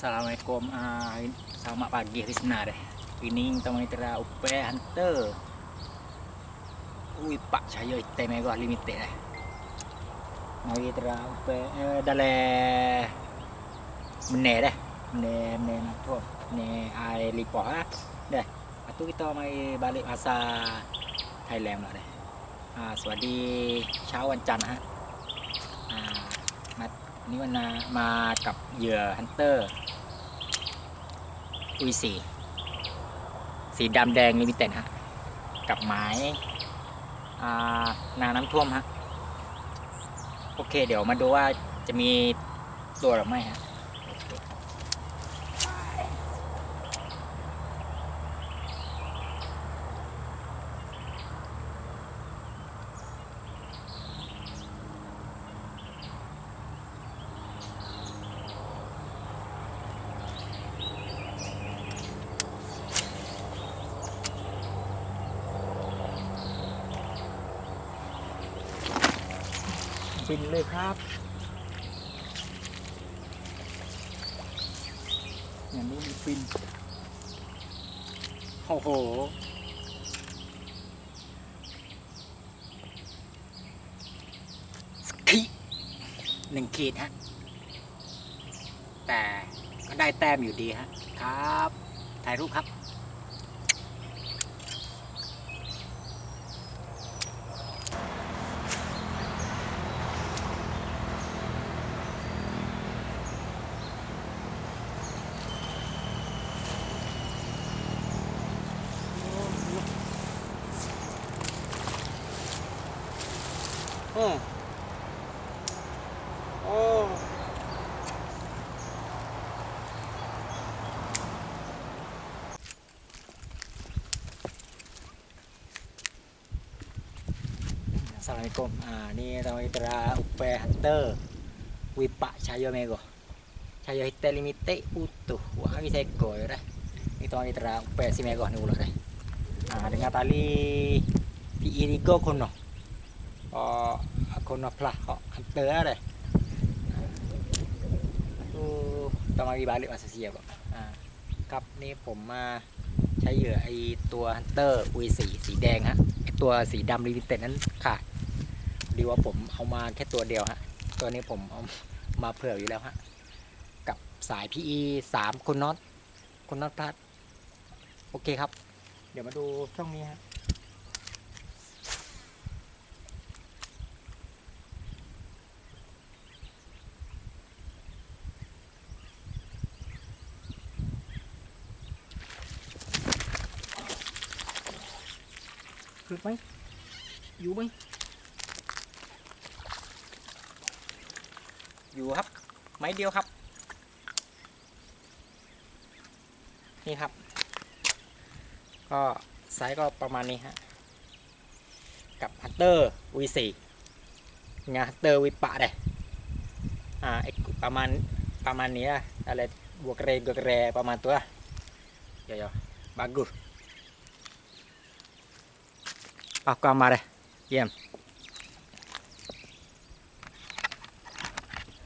Assalamualaikum ah selamat pagi hari sebenar deh. Ini teman kita upe hunter. Ui pak saya item mega limited deh. Mari kita upe eh, dale mene deh. Mene mene apa? Mene air lipoh lah Deh. Atu kita mari balik masa Thailand lah deh. อ่าสวัสดีเช้าวันจันทร์ฮะนนี้วันนามากับเหยื่อฮันเตอร์ อุยสีสีดำแดงลิมิเต็ดฮะ กับไม้นาน้ำท่วมฮะ โอเคเดี๋ยวมาดูว่าจะมีตัวหรือไม่ฮะ บินเลยครับอย่างนี้มีบิน โอ้โห สกิหนึ่งขีดฮะ แต่ก็ได้แต้มอยู่ดีฮะ ครับ ถ่ายรูปครับ Hmm. Oh. Assalamualaikum. Nah, ini tahu kita upai hunter. Wipak cahaya mego. Cahaya hitam limite utuh. Wah, bisa ego ya. Ini tahu kita upai si mego nih ulah deh. Nah, dengan tali di kuno kono. Oh, kono plah kok hunter dah. Tuh, ต้องมาบาลิมาเสียบอ่าครับนี่ผมมาใช้เหยื่อไอตัวฮันเตอร์อุยสีสีแดงฮะไอตัวสีดำลิมิเต็ดนั้นขาดดีว่าผมเอามาแค่ตัวเดียวฮะตัวนี้ผมเอามาเผื่ออยู่แล้วฮะกับสาย PE สามคนน็อตคนน็อตพลัดโอเคครับ เดี๋ยวมาดูช่องนี้ฮะ ขึ้นไหมอยู่ไหมอยู่ครับ ไม้เดียวครับ นี่ครับ ก็ไซส์ก็ประมาณนี้ฮะ กับฮัตเตอร์ V4 งาฮัตเตอร์วิปะเลยอ่าประมาณประมาณนี้อะไรบวกเรบวกเรประมาณตัวเดี๋ยวๆ bagus เอากลับมาเลยเยี่ยม